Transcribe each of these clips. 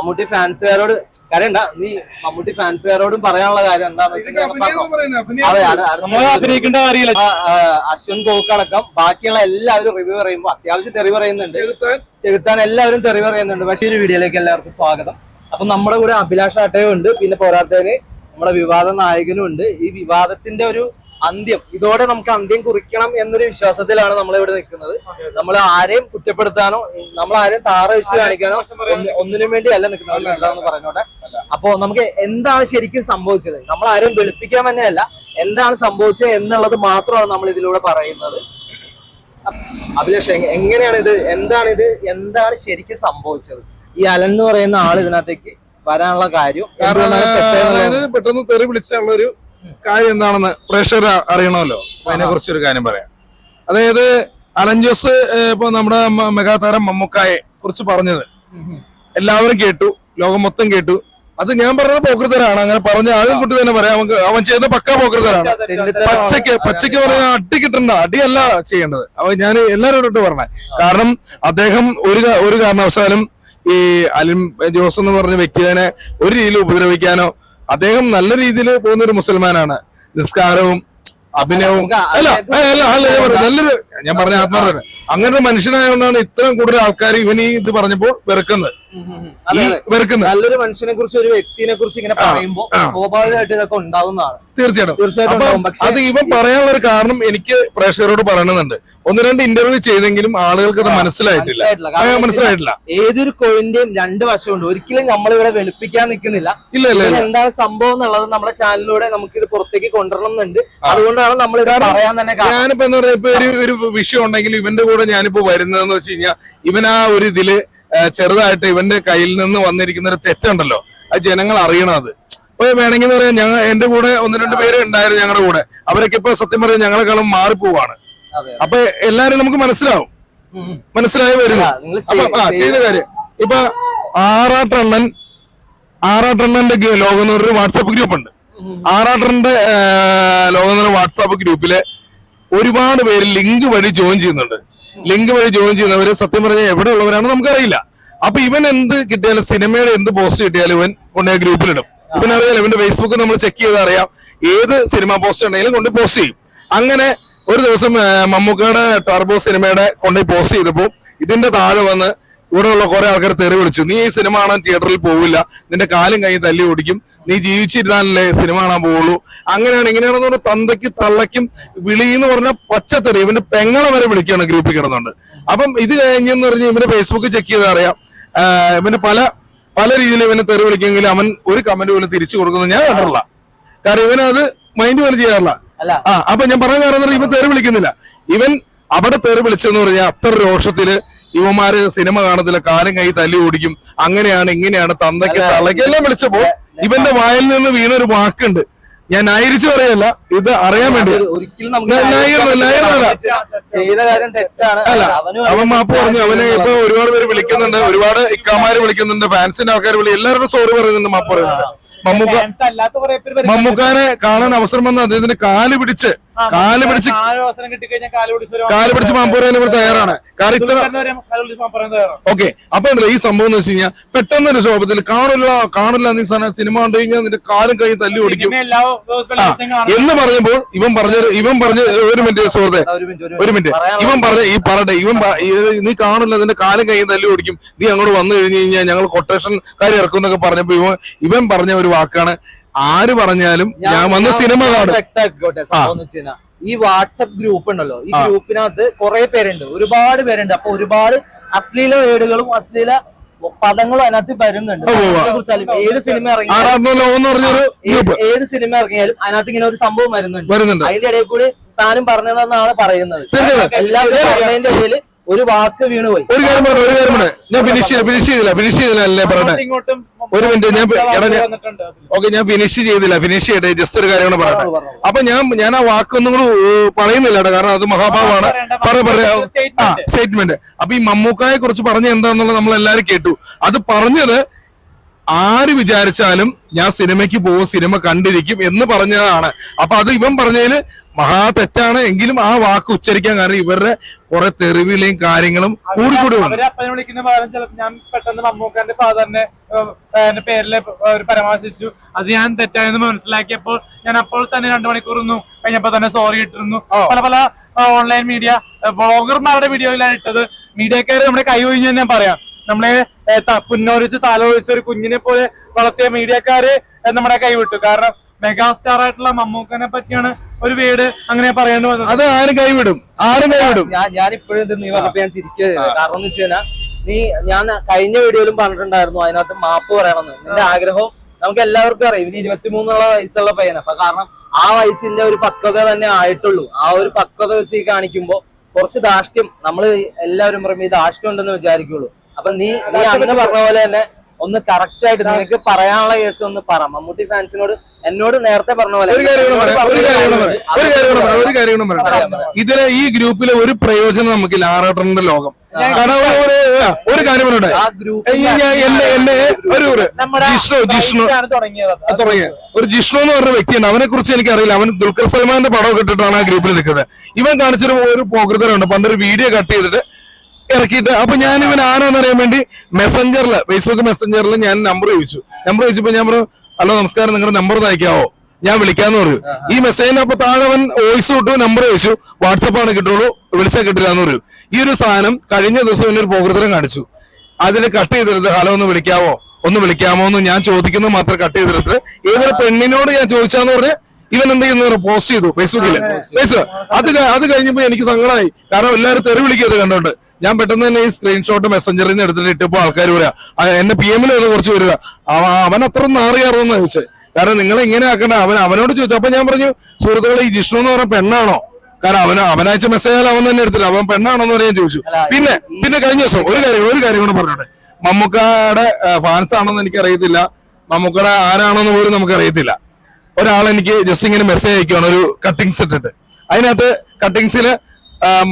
മമ്മൂട്ടി ഫാൻസുകാരോട് കാര്യണ്ട. നീ മമ്മൂട്ടി ഫാൻസുകാരോടും പറയാനുള്ള കാര്യം എന്താണെന്ന് അശ്വൻ കോക്കടക്കം ബാക്കിയുള്ള എല്ലാവരും റിവ്യൂ പറയുമ്പോൾ അത്യാവശ്യം തെറി പറയുന്നുണ്ട്. ചെകുത്താൻ. എല്ലാവരും തെറി പറയുന്നുണ്ട്. പക്ഷേ ഈ ഒരു വീഡിയോയിലേക്ക് എല്ലാവർക്കും സ്വാഗതം. അപ്പൊ നമ്മുടെ കൂടെ അഭിലാഷ് ആട്ടയും ഉണ്ട് പിന്നെ പോരാത്തതിന് നമ്മുടെ വിവാദ നായകനും ഉണ്ട്. ഈ വിവാദത്തിന്റെ ഒരു അന്ത്യം. ഇതോടെ നമുക്ക് അന്ത്യം കുറിക്കണം എന്നൊരു വിശ്വാസത്തിലാണ് നമ്മൾ ഇവിടെ നിൽക്കുന്നത് നമ്മൾ ആരെയും കുറ്റപ്പെടുത്താനോ നമ്മൾ ആരെയും താറ വെച്ച് കാണിക്കാനോ ഒന്ന് ഒന്നിനും വേണ്ടി അല്ല നിൽക്കുന്നത് എന്താണെന്ന് പറഞ്ഞോട്ടെ. അപ്പോ നമുക്ക് എന്താണ് ശരിക്കും സംഭവിച്ചത്? നമ്മൾ ആരെയും വെളുപ്പിക്കാൻ തന്നെയല്ല എന്താണ് സംഭവിച്ചത് എന്നുള്ളത് മാത്രമാണ് നമ്മൾ ഇതിലൂടെ പറയുന്നത്. അഭിലാഷ് എങ്ങനെയാണ് ഇത്? എന്താണ് ഇത്? എന്താണ് ശരിക്കും സംഭവിച്ചത്? ഈ അലൻ എന്ന് പറയുന്ന ആൾ ഇതിനകത്തേക്ക് വരാനുള്ള കാര്യം പെട്ടെന്ന് തെറി വിളിച്ചുള്ള ഒരു കാര്യം എന്താണെന്ന് പ്രേക്ഷകർ അറിയണമല്ലോ. അതിനെ കുറിച്ചൊരു കാര്യം പറയാം. അതായത് അലഞ്ചസ് ഇപ്പൊ നമ്മുടെ മെഗാതാരം മമ്മൂക്കായെ കുറിച്ച് പറഞ്ഞത് എല്ലാവരും കേട്ടു ലോകം മൊത്തം കേട്ടു. അത് ഞാൻ പറഞ്ഞത് പോക്കൃതരാണ് അങ്ങനെ പറഞ്ഞ ആദ്യം കുട്ടി തന്നെ പറയാം. നമുക്ക് അവൻ ചെയ്ത പക്കാ പോക്കൃതരാണ് പച്ചക്ക് പച്ചക്ക് പറഞ്ഞ അടി കിട്ടണ്ട. അടിയല്ല ചെയ്യേണ്ടത്. അവ ഞാൻ എല്ലാവരോടും പറഞ്ഞ. കാരണം അദ്ദേഹം ഒരു ഒരു കാരണവശാലും ഈ അലിം ജോസ് എന്ന് പറഞ്ഞ വ്യക്തിയെ ഒരു രീതിയിൽ ഉപദ്രവിക്കാനോ അദ്ദേഹം നല്ല രീതിയിൽ പോകുന്ന ഒരു മുസൽമാനാണ് നിസ്കാരവും അഭിനയവും അല്ല അല്ല അല്ല ഞാൻ പറഞ്ഞു നല്ലൊരു ഞാൻ പറഞ്ഞ ആത്മാർത്ഥമാണ് അങ്ങനെ ഒരു മനുഷ്യനായതുകൊണ്ടാണ് ഇത്രയും കൂടുതൽ ആൾക്കാർ ഇവൻ ഈ ഇത് പറഞ്ഞപ്പോൾ വെറുക്കുന്നത്. വെറുക്കുന്നത്. നല്ലൊരു മനുഷ്യനെ കുറിച്ച് ഒരു വ്യക്തിനെ കുറിച്ച് ഇങ്ങനെ പറയുമ്പോൾ. സ്വാഭാവികമായിട്ട് ഇതൊക്കെ ഉണ്ടാവുന്നതാണ്. തീർച്ചയായിട്ടും. അത് ഇവൻ പറയാനുള്ള ഒരു കാരണം എനിക്ക് പ്രേക്ഷകരോട് പറയണമെന്നുണ്ട്. ഒന്ന് രണ്ട് ഇന്റർവ്യൂ ചെയ്തെങ്കിലും ആളുകൾക്ക് അത് മനസ്സിലായിട്ടില്ല. മനസ്സിലായിട്ടില്ല. ഏതൊരു കോഴിന്റെയും രണ്ട് വശമുണ്ട്. ഒരിക്കലും നമ്മൾ ഇവിടെ വെളുപ്പിക്കാൻ നിൽക്കുന്നില്ല. ഇല്ല ഇല്ല എന്താണ് സംഭവം എന്നുള്ളത് നമ്മുടെ ചാനലിലൂടെ നമുക്ക് ഇത് പുറത്തേക്ക് കൊണ്ടുവരണം എന്നുണ്ട് അതുകൊണ്ടാണ് നമ്മൾ പറയാൻ തന്നെ ഞാനിപ്പോ എന്താ പറയാ ഇപ്പൊ ഒരു ഒരു വിഷയം ഉണ്ടെങ്കിൽ ഇവന്റെ കൂടെ ഞാനിപ്പോ വരുന്നതെന്ന് വെച്ച് കഴിഞ്ഞാൽ ഇവൻ ആ ഒരു ഇതിൽ ചെറുതായിട്ട് ഇവന്റെ കയ്യിൽ നിന്ന് വന്നിരിക്കുന്ന ഒരു തെറ്റുണ്ടല്ലോ. അത് ജനങ്ങൾ അറിയണം അത്. ഇപ്പൊ വേണമെങ്കിൽ പറയാം ഞങ്ങൾ എന്റെ കൂടെ ഒന്ന് രണ്ട് പേര് ഉണ്ടായിരുന്നു ഞങ്ങളുടെ കൂടെ. അവരൊക്കെ ഇപ്പൊ സത്യം പറയാം ഞങ്ങളെക്കാളും മാറിപ്പോവാണ്. അപ്പൊ എല്ലാരും നമുക്ക് മനസ്സിലാവും. മനസ്സിലായി വരുന്നു. അപ്പൊ ആ ചെയ്ത- കാര്യം. ഇപ്പൊ ആറാട്ടണ്ണൻ ആറാട്ടണ്ണന്റെ ലോകം ഒരു പറഞ്ഞൊരു വാട്സാപ്പ് ഗ്രൂപ്പ് ഉണ്ട്. ആറാട്ടണ്ണന്റെ ലോകം എന്ന് വാട്സാപ്പ് ഗ്രൂപ്പിൽ ഒരുപാട് പേര് ലിങ്ക് വഴി ജോയിൻ ചെയ്യുന്നുണ്ട്. ലിങ്ക് വഴി ജോയിൻ ചെയ്യുന്നവര് സത്യം പറഞ്ഞാൽ എവിടെ ഉള്ളവരാണ് നമുക്കറിയില്ല. അപ്പൊ ഇവൻ എന്ത് കിട്ടിയാലും സിനിമയുടെ എന്ത് പോസ്റ്റ് കിട്ടിയാലും ഇവൻ കൊണ്ടുപോയി ഗ്രൂപ്പിലിടും. ഇവനറിയാലോ ഇവന്റെ ഫേസ്ബുക്ക് നമ്മൾ ചെക്ക് ചെയ്ത് അറിയാം ഏത് സിനിമ പോസ്റ്റ് ഉണ്ടെങ്കിലും കൊണ്ട് പോസ്റ്റ് ചെയ്യും. അങ്ങനെ ഒരു ദിവസം മമ്മൂക്കയുടെ ടർബോ സിനിമയുടെ കൊണ്ടുപോയി പോസ്റ്റ് ചെയ്തപ്പോൾ ഇതിന്റെ താഴെ വന്ന് ഇവിടെയുള്ള കുറെ ആൾക്കാർ തെറി വിളിച്ചു. നീ ഈ സിനിമ കാണാൻ തിയേറ്ററിൽ പോവില്ല. നിന്റെ കാലും കൈ തല്ലി ഓടിക്കും. നീ ജീവിച്ചിരുന്നാലല്ലേ സിനിമ കാണാൻ പോവുള്ളൂ. അങ്ങനെയാണ് ഇങ്ങനെയാണെന്ന് പറഞ്ഞാൽ തന്തയ്ക്ക് തള്ളയ്ക്കും വിളി എന്ന് പറഞ്ഞാൽ പച്ചത്തെറി. ഇവന്റെ പെങ്ങളെ വരെ വിളിക്കുകയാണ് ഗ്രൂപ്പിൽ കിടന്നുണ്ട് അപ്പം ഇത് കഴിഞ്ഞെന്ന് പറഞ്ഞ് ഇവന്റെ ഫേസ്ബുക്ക് ചെക്ക് ചെയ്ത് അറിയാം. ഇവന്റെ പല പല രീതിയിൽ ഇവനെ തെറി വിളിക്കുമെങ്കിൽ അവൻ ഒരു കമന്റ് പോലും തിരിച്ചു കൊടുക്കുന്നത് ഞാൻ കണ്ടിട്ടില്ല. കാരണം ഇവനത് മൈൻഡ് പോലും ചെയ്യാറില്ല. ആ അപ്പൊ ഞാൻ പറഞ്ഞ കാരണം ഇവൻ തെറി വിളിക്കുന്നില്ല. ഇവൻ അവിടെ തെറി വിളിച്ചെന്ന് പറഞ്ഞാൽ അത്ര രോഷത്തിൽ ഇവന്മാര് സിനിമ കാണത്തില്ല കാലം കൈ തല്ലി ഓടിക്കും. അങ്ങനെയാണ് ഇങ്ങനെയാണ് തന്തയ്ക്ക് തള്ളയ്ക്കെല്ലാം തള്ളയ്ക്ക് വിളിച്ചപ്പോ ഇവന്റെ വായിൽ നിന്ന് വീണൊരു വാക്കുണ്ട്. ഞാൻ ആയിരിച്ചു പറയല്ല ഇത് അറിയാൻ വേണ്ടി. അല്ല, അവൻ മാപ്പ് പറഞ്ഞു. അവനെ ഇപ്പൊ ഒരുപാട് പേര് വിളിക്കുന്നുണ്ട്. ഒരുപാട് ഇക്കാമാര് വിളിക്കുന്നുണ്ട്. ഫാൻസിന്റെ ആൾക്കാർ വിളി എല്ലാവരും സോറി പറയുന്നുണ്ട് മാപ്പ് പറയുന്നുണ്ട്. മമ്മൂക്ക. മമ്മൂക്കാനെ കാണാൻ അവസരം വന്ന അദ്ദേഹത്തിന് കാൽ പിടിച്ച് കാൽ പിടിച്ച് കാൽ പിടിച്ച് പറയാൻ ഇവർ തയ്യാറാണ്. കാരണം ഇത്ര. ഓക്കെ. അപ്പൊ എന്താ ഈ സംഭവം എന്ന് വെച്ച് കഴിഞ്ഞാൽ പെട്ടെന്ന് ഒരു ശോഭത്തിൽ കാണില്ല കാണില്ല നീ സിനിമ കണ്ടു കഴിഞ്ഞാൽ നിന്റെ കാലും കൈ തല്ലി ഓടിക്കും. എന്ന് പറഞ്ഞപ്പോൾ ഇവൻ പറഞ്ഞ ഇവൻ പറഞ്ഞ ഒരു മിനിറ്റ് സുഹൃത്തെ ഒരു മിനിറ്റ് ഇവൻ പറഞ്ഞ ഈ പറട്ടെ ഇവൻ നീ കാണില്ല നിന്റെ കാലും കൈ തല്ലി ഓടിക്കും. നീ അങ്ങോട്ട് വന്നു കഴിഞ്ഞു കഴിഞ്ഞാൽ ഞങ്ങൾ കൊട്ടേഷൻ കാര്യം ഇറക്കും എന്നൊക്കെ പറഞ്ഞപ്പോ ഇവൻ ഇവൻ പറഞ്ഞ ഒരു വാക്കാണ് ആര് പറഞ്ഞാലും ഞാൻ വന്ന സിനിമ കാണും. ഈ വാട്സപ്പ് ഗ്രൂപ്പ് ഉണ്ടല്ലോ ഈ. ഗ്രൂപ്പിനകത്ത് കുറെ പേരുണ്ട് ഒരുപാട് പേരുണ്ട്. അപ്പൊ ഒരുപാട് അശ്ലീല വേടുകളും അശ്ലീല പദങ്ങളും അതിനകത്ത് വരുന്നുണ്ട്. ഏത് സിനിമ ഇറങ്ങിയാലും ഏത് സിനിമ ഇറങ്ങിയാലും അതിനകത്ത് ഇങ്ങനെ ഒരു സംഭവം വരുന്നുണ്ട്. അതിന്റെ ഇടയിൽ കൂടി താനും പറഞ്ഞതെന്നാണ് പറയുന്നത്. എല്ലാവരും പറഞ്ഞതിന്റെ ഇടയിൽ ഒരു വാക്ക് വീണുപോയി ഒരു കാര്യം പറഞ്ഞു ഒരു കാര്യം പറഞ്ഞു. ഞാൻ ഫിനിഷ് ചെയ്ത ഫിനിഷ് ചെയ്തില്ല ഫിനിഷ് ചെയ്തില്ല അല്ലേ ഇങ്ങോട്ടും ഒരു മിനിറ്റ് ഞാൻ എടാ ഞാൻ ഓക്കെ ഞാൻ ഫിനിഷ് ചെയ്തില്ല ഫിനിഷ് ചെയ്യട്ടെ ജസ്റ്റ് ഒരു കാര്യം കൂടെ പറയട്ടെ. പറഞ്ഞു, പറഞ്ഞു. അപ്പൊ ഞാൻ ഞാൻ ആ വാക്കൊന്നും കൂടെ പറയുന്നില്ല കേട്ടോ കാരണം അത് മഹാഭാവമാണ് പറയാ പറ പറയാ. ആ സ്റ്റേറ്റ്മെന്റ് അപ്പൊ ഈ മമ്മൂക്കായെ കുറിച്ച് പറഞ്ഞ എന്താന്നുള്ളത് നമ്മൾ എല്ലാരും കേട്ടു. അത് പറഞ്ഞത് ആര് വിചാരിച്ചാലും ഞാൻ സിനിമയ്ക്ക് പോകും സിനിമ കണ്ടിരിക്കും എന്ന് പറഞ്ഞതാണ്. അപ്പൊ അത് ഇവൻ പറഞ്ഞതിൽ മഹാ തെറ്റാണ്. എങ്കിലും ആ വാക്ക് ഉച്ചരിക്കാൻ കാരണം ഇവരുടെ കുറെ തെറിവിലെയും കാര്യങ്ങളും കൂടി കൂടി വന്നു അവരെ അപ്പനെ വിളിക്കുന്ന പകരം ഞാൻ പെട്ടെന്ന് മമ്മൂക്കാന്റെ എന്റെ പേരിൽ പരാമർശിച്ചു. അത് ഞാൻ തെറ്റായെന്ന് മനസ്സിലാക്കിയപ്പോൾ ഞാൻ അപ്പോൾ തന്നെ രണ്ടു മണിക്കൂർ കഴിഞ്ഞപ്പോ തന്നെ സോറി ഇട്ടിരുന്നു. പല പല ഓൺലൈൻ മീഡിയ വ്ളോഗർമാരുടെ വീഡിയോയിലാണ് ഇട്ടത്. മീഡിയക്കാര് നമ്മുടെ കൈ ഒഴിഞ്ഞു ഞാൻ പറയാം. നമ്മളെ പുന്നോരിച്ച് താലോലിച്ച് ഒരു കുഞ്ഞിനെ പോലെ വളർത്തിയ മീഡിയക്കാര് നമ്മുടെ കൈവിട്ടു. കാരണം മെഗാസ്റ്റാർ ആയിട്ടുള്ള മമ്മൂക്കനെ പറ്റിയാണ് ഒരു വീട് അങ്ങനെ പറയേണ്ടി വന്നത്. അത് ആരും കൈവിടും? ആരും കൈവിടും? ഞാൻ ഞാൻ ഇപ്പോഴും ഇത് നീ പറഞ്ഞപ്പോ ഞാൻ ചിരിക്കുക കാരണം എന്ന് വെച്ച് കഴിഞ്ഞാൽ നീ ഞാൻ കഴിഞ്ഞ വീഡിയോയിലും പറഞ്ഞിട്ടുണ്ടായിരുന്നു അതിനകത്ത് മാപ്പ് പറയണമെന്ന്. നിന്റെ ആഗ്രഹം നമുക്ക് എല്ലാവർക്കും അറിയാം. ഇവന് ഇരുപത്തിമൂന്നുള്ള വയസ്സുള്ള പയ്യന. അപ്പൊ കാരണം ആ വയസ്സിന്റെ ഒരു പക്വത തന്നെ ആയിട്ടുള്ളൂ. ആ ഒരു പക്വത വെച്ച് കാണിക്കുമ്പോൾ കാണിക്കുമ്പോ കുറച്ച് ധാഷ്ട്യം നമ്മൾ എല്ലാവരും പറയുമ്പോൾ ഈ ധാഷ്ട്യം ഉണ്ടെന്ന് വിചാരിക്കുള്ളൂ. അപ്പൊ നീ നീ അന്ന് പറഞ്ഞ പോലെ തന്നെ ഒന്ന് കറക്റ്റ് ആയിട്ട് നിനക്ക് പറയാനുള്ള കേസ് ഒന്ന് പറ. മമ്മൂട്ടി ഫാൻസിനോട് എന്നോട് നേരത്തെ പറഞ്ഞ പോലെ ഒരു കാര്യം. ഇതിലെ ഈ ഗ്രൂപ്പിലെ ഒരു പ്രയോജനം നമുക്ക് ലാറോട്ടറിന്റെ ലോകം. കാരണം ഒരു- കാര്യം പറയട്ടെ എന്നെ എന്നെ ഒരു ജിഷ്ണു ജിഷ്ണു. തുടങ്ങിയ ഒരു ജിഷ്ണു എന്ന് പറഞ്ഞ വ്യക്തിയാണ് അവനെ കുറിച്ച് എനിക്ക് അറിയില്ല അവൻ ദുൽഖർ സൽമാന്റെ പടം കിട്ടിട്ടാണ് ആ ഗ്രൂപ്പിൽ നിൽക്കുന്നത്. ഇവൻ കാണിച്ചൊരു ഒരു പോകൃതരുണ്ട് പണ്ടൊരു വീഡിയോ കട്ട് ചെയ്തിട്ട് ഇറക്കിയിട്ട് അപ്പൊ ഞാൻ ഇവൻ ആരാന്ന് അറിയാൻ വേണ്ടി മെസ്സഞ്ചറിൽ ഫേസ്ബുക്ക് മെസ്സഞ്ചറിൽ ഞാൻ നമ്പർ ചോദിച്ചു. നമ്പർ ചോദിച്ചപ്പോ ഞാൻ പറഞ്ഞു ഹലോ നമസ്കാരം നിങ്ങളുടെ നമ്പർ നയിക്കാവോ ഞാൻ വിളിക്കാന്ന് പറഞ്ഞു. ഈ മെസ്സേജിന് അപ്പൊ താഴെ അവൻ വോയിസ് വിട്ടു നമ്പർ ചോദിച്ചു. വാട്സപ്പ് ആണ് കിട്ടുള്ളൂ വിളിച്ചാൽ കിട്ടില്ല എന്ന് പറഞ്ഞു. ഈ ഒരു സാധനം കഴിഞ്ഞ ദിവസം ഇവനൊരു പോകൃതരം കാണിച്ചു. അതിൽ കട്ട് ചെയ്തെടുത്ത് ഹലോ ഒന്ന് വിളിക്കാവോ? ഒന്ന് വിളിക്കാമോ? എന്ന് ഞാൻ ചോദിക്കുന്നത് മാത്രം കട്ട് ചെയ്തെടുത്ത് ഏതൊരു പെണ്ണിനോട് ഞാൻ ചോദിച്ചാന്ന് പറഞ്ഞ് ഇവൻ എന്ത് ചെയ്യുന്ന പോസ്റ്റ് ചെയ്തു ഫേസ്ബുക്കിൽ ഫേസ്ബുക്ക് അത് അത്. കഴിഞ്ഞപ്പോ എനിക്ക് സങ്കടമായി. കാരണം എല്ലാവരും തെറി വിളിക്കുന്നത് കണ്ടോണ്ട്. ഞാൻ പെട്ടെന്ന് തന്നെ ഈ സ്ക്രീൻഷോട്ട് മെസ്സഞ്ചറിൽ നിന്ന് എടുത്തിട്ട് ഇട്ടപ്പോൾ ആൾക്കാർ വരിക എന്നെ പി എമ്മിൽ വന്ന് കുറച്ച് വരിക അവൻ അത്ര നാറിയാറോന്ന് ചോദിച്ചത് കാരണം നിങ്ങൾ ഇങ്ങനെ ആക്കണ്ട. അവൻ അവനോട് ചോദിച്ചു. അപ്പൊ ഞാൻ പറഞ്ഞു സുഹൃത്തുക്കളെ ഈ ജിഷ്ണു എന്ന് പറഞ്ഞ പെണ്ണാണോ? കാരണം അവന് അവനയച്ച മെസ്സേജ് അവൻ തന്നെ എടുത്തില്ല അവൻ പെണ്ണാണോന്ന് പറയാൻ ചോദിച്ചു. പിന്നെ പിന്നെ കഴിഞ്ഞ ദിവസം ഒരു കാര്യം ഒരു കാര്യം കൂടെ പറഞ്ഞോട്ടെ. മമ്മൂക്കയുടെ ഫാൻസ് ആണെന്ന് എനിക്ക് അറിയത്തില്ല മമ്മൂക്കയുടെ ആരാണെന്ന് പോലും നമുക്ക് അറിയത്തില്ല ഒരാൾ എനിക്ക് ജസ്റ്റ് ഇങ്ങനെ മെസ്സേജ് അയക്കുകയാണ് ഒരു കട്ടിങ്സ് ഇട്ടിട്ട്. അതിനകത്ത് കട്ടിങ്സിൽ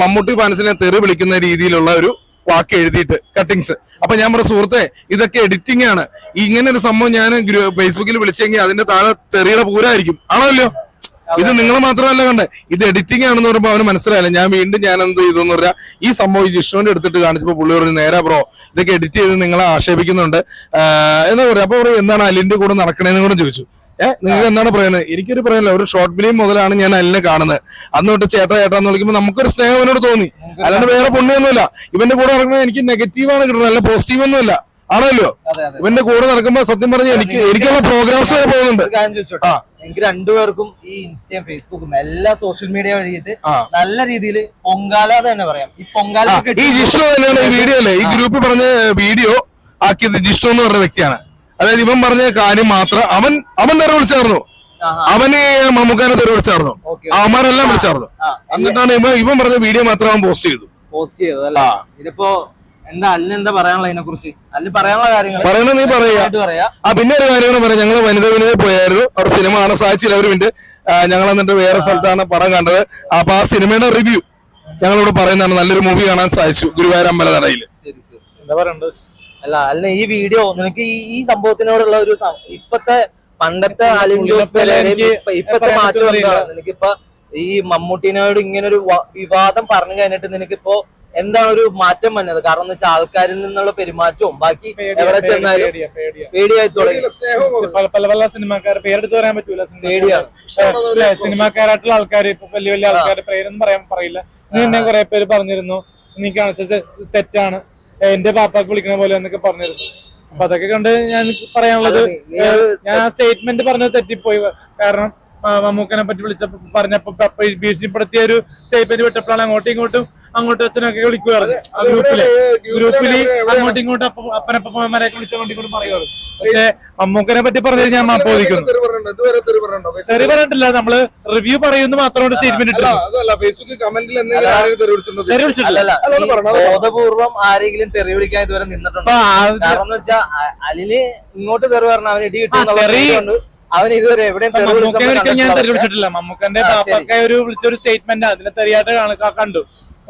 മമ്മൂട്ടി ഫാൻസിനെ തെറി വിളിക്കുന്ന രീതിയിലുള്ള ഒരു വാക്ക് എഴുതിയിട്ട് കട്ടിങ്സ് അപ്പൊ ഞാൻ പറഞ്ഞ സുഹൃത്തെ ഇതൊക്കെ എഡിറ്റിംഗ് ആണ്. ഇങ്ങനെ ഒരു സംഭവം ഞാൻ ഫേസ്ബുക്കിൽ വിളിച്ചെങ്കിൽ അതിന്റെ താഴെ തെറിയുടെ പൂരായിരിക്കും. ആണല്ലോ? ഇത് നിങ്ങൾ മാത്രമല്ല കണ്ടേ. ഇത് എഡിറ്റിംഗ് ആണെന്ന് പറയുമ്പോൾ അവന് മനസ്സിലായില്ല. ഞാൻ വീണ്ടും ഞാൻ എന്ത് ചെയ്തെന്ന് പറയാ പറഞ്ഞാൽ ഈ സംഭവം ഈ ജിഷ്ണുവിന്റെ എടുത്തിട്ട് കാണിച്ചപ്പോൾ പുള്ളി പറഞ്ഞു നേരെ ബ്രോ ഇതൊക്കെ എഡിറ്റ് ചെയ്ത് നിങ്ങളെ ആക്ഷേപിക്കുന്നുണ്ട്. എന്താ പറയാ? അപ്പൊ എന്താണ് അലിന്റെ കൂടെ നടക്കണേന്ന് കൂടെ ചോദിച്ചു. ഏഹ് നിങ്ങൾക്ക് എന്താണ് പറയുന്നത് എനിക്കൊരു പറയാനില്ല ഒരു ഷോർട്ട് ഫിലിം മുതലാണ് ഞാൻ അല്ലെ കാണുന്നത്. അന്ന് തൊട്ട് ചേട്ടാ ചേട്ടാ എന്ന് വിളിക്കുമ്പോൾ നമുക്കൊരു സ്നേഹം അവനോട് തോന്നി. അല്ലാണ്ട് വേറെ പുണ്യൊന്നുമില്ല. ഇവന്റെ കൂടെ നടക്കുന്നത് എനിക്ക് നെഗറ്റീവാണ് കിട്ടുന്നത്. അല്ല പോസിറ്റീവ് ഒന്നുമില്ല. ആണല്ലോ? ഇവന്റെ കൂടെ നടക്കുമ്പോ സത്യം പറഞ്ഞു എനിക്ക് എനിക്കുള്ള പ്രോഗ്രാംസ് വരെ പോകുന്നുണ്ട്. എനിക്ക് രണ്ടുപേർക്കും ഈ ഇൻസ്റ്റയും ഫേസ്ബുക്കും എല്ലാ സോഷ്യൽ മീഡിയ വഴിയിട്ട് നല്ല രീതിയിൽ പൊങ്കാല തന്നെ പറയാം. ഈ പൊങ്കാല ഈ ജിഷ്ണു തന്നെയാണ് ഈ വീഡിയോ അല്ലേ? ഈ ഗ്രൂപ്പിൽ പറഞ്ഞ വീഡിയോ ആക്കിയത് ജിഷ്ണു എന്ന് പറഞ്ഞ വ്യക്തിയാണ്. അതായത് ഇവൻ പറഞ്ഞ കാര്യം മാത്രം അവൻ അവൻ നേരെ വിളിച്ചായിരുന്നു അവന് മമ്മൂക്കാനെ തെറി വിളിച്ചായിരുന്നു അവന്മാരെല്ലാം വിളിച്ചായിരുന്നു എന്നിട്ടാണ് ഇവൻ ഇവൻ പറഞ്ഞ വീഡിയോ മാത്രം അവൻ പോസ്റ്റ് ചെയ്തു. പോസ്റ്റ് ചെയ്തത്. ഇതിപ്പോ എന്താ അല്ല എന്താ പറയാനുള്ള ഇതിനെ കുറിച്ച് അല്ല് പറയാനുള്ള കാര്യങ്ങൾ പറയണ നീ പറയാ. ആ പിന്നെ ഒരു കാര്യം കൂടെ പറയാം. ഞങ്ങൾ വനിത വിനിത പോയായിരുന്നു. അവിടെ സിനിമ കാണാൻ സാധിച്ചില്ല. ഒരു മിനിറ്റ്. ഞങ്ങൾ എന്നിട്ട് വേറെ സ്ഥലത്താണ് പടം കണ്ടത്. അപ്പൊ ആ സിനിമയുടെ റിവ്യൂ ഞങ്ങളിവിടെ പറയുന്നതാണ്. നല്ലൊരു മൂവി കാണാൻ സാധിച്ചു. ഗുരുവായൂർ അമ്പല നടയിൽ ശരി ശരി. എന്താ പറയണ്ടത്? അല്ല അല്ല ഈ വീഡിയോ നിനക്ക് ഈ ഈ സംഭവത്തിനോടുള്ള ഒരു സം- ഇപ്പത്തെ പണ്ടത്തെ അലിൻ ജോസ് പോലെ പെരേരയും ഇപ്പ- ഇപ്പത്തെ മാറ്റം. എന്താണ്? നിനക്കിപ്പോ ഈ മമ്മൂട്ടിനോട് ഇങ്ങനെ ഒരു വിവാദം പറഞ്ഞു കഴിഞ്ഞിട്ട് നിനക്കിപ്പോ എന്താണ് ഒരു മാറ്റം വന്നത്? കാരണം എന്ന് വെച്ചാൽ ആൾക്കാരിൽ നിന്നുള്ള പെരുമാറ്റവും ബാക്കി എവിടെ പേടിയാ, ചെന്നാലും പേടിയാ, പേടിയാ. പേടിയായി തുടങ്ങി. പല പല പല സിനിമാക്കാർ പേരെടുത്ത് പറയാൻ പറ്റൂല പേടിയാണ്. സിനിമാക്കാരായിട്ടുള്ള ആൾക്കാർ ഇപ്പൊ വലിയ വലിയ ആൾക്കാർ പേരൊന്നും പറയാൻ പറയില്ല. നീ എന്നെ കുറെ പേര് പറഞ്ഞിരുന്നു. നീ കാണിച്ചത് തെറ്റാണ്. എന്റെ പാപ്പാക്ക് വിളിക്കണ പോലെ എന്നൊക്കെ പറഞ്ഞിരുന്നു അപ്പൊ അതൊക്കെ കണ്ട് ഞാൻ പറയാനുള്ളത് ഞാൻ ആ സ്റ്റേറ്റ്മെന്റ് പറഞ്ഞത് തെറ്റിപ്പോയി. കാരണം മമ്മൂക്കനെ പറ്റി വിളിച്ചപ്പോ പറഞ്ഞപ്പോ ഭീഷണിപ്പെടുത്തിയ ഒരു സ്റ്റേറ്റ്മെന്റ് വിട്ടപ്പോഴാണ് അങ്ങോട്ടും ഇങ്ങോട്ടും അങ്ങോട്ടും അച്ഛനൊക്കെ വിളിക്കുവായിരുന്നു. ആ ഗ്രൂപ്പിൽ. ഗ്രൂപ്പിൽ അങ്ങോട്ടും ഇങ്ങോട്ടും അപ്പനപ്പന്മാരെ അപ്പനപ്പന്മാരെയൊക്കെ വിളിച്ച് അങ്ങോട്ടും ഇങ്ങോട്ടും പറയുമായിരുന്നു പക്ഷെ മമ്മൂക്കനെ പറ്റി പറഞ്ഞു ഞാൻ മാപ്പ് ചോദിക്കുന്നു തെറി പറഞ്ഞിട്ടില്ല. നമ്മൾ റിവ്യൂ പറയുന്നു മാത്രമാണ് സ്റ്റേറ്റ്മെന്റ് ബോധപൂർവം ആരെങ്കിലും തെറി വിളിക്കാൻ ഇതുവരെ നിന്നിട്ടുണ്ട്? കാരണം എന്ന് വെച്ചാൽ അലിന് ഇങ്ങോട്ട് തെറി പറഞ്ഞ അവന് ഇടി കിട്ടും അവൻ ഇതുവരെ എവിടെയും ഞാൻ തെറി വിളിച്ചിട്ടില്ല. മമ്മൂക്കന്റെ പാപ്പൊക്കെ ഒരു വിളിച്ചൊരു സ്റ്റേറ്റ്മെന്റ് അതിനെ തെറിയായിട്ട് കാണ- കണ്ടു.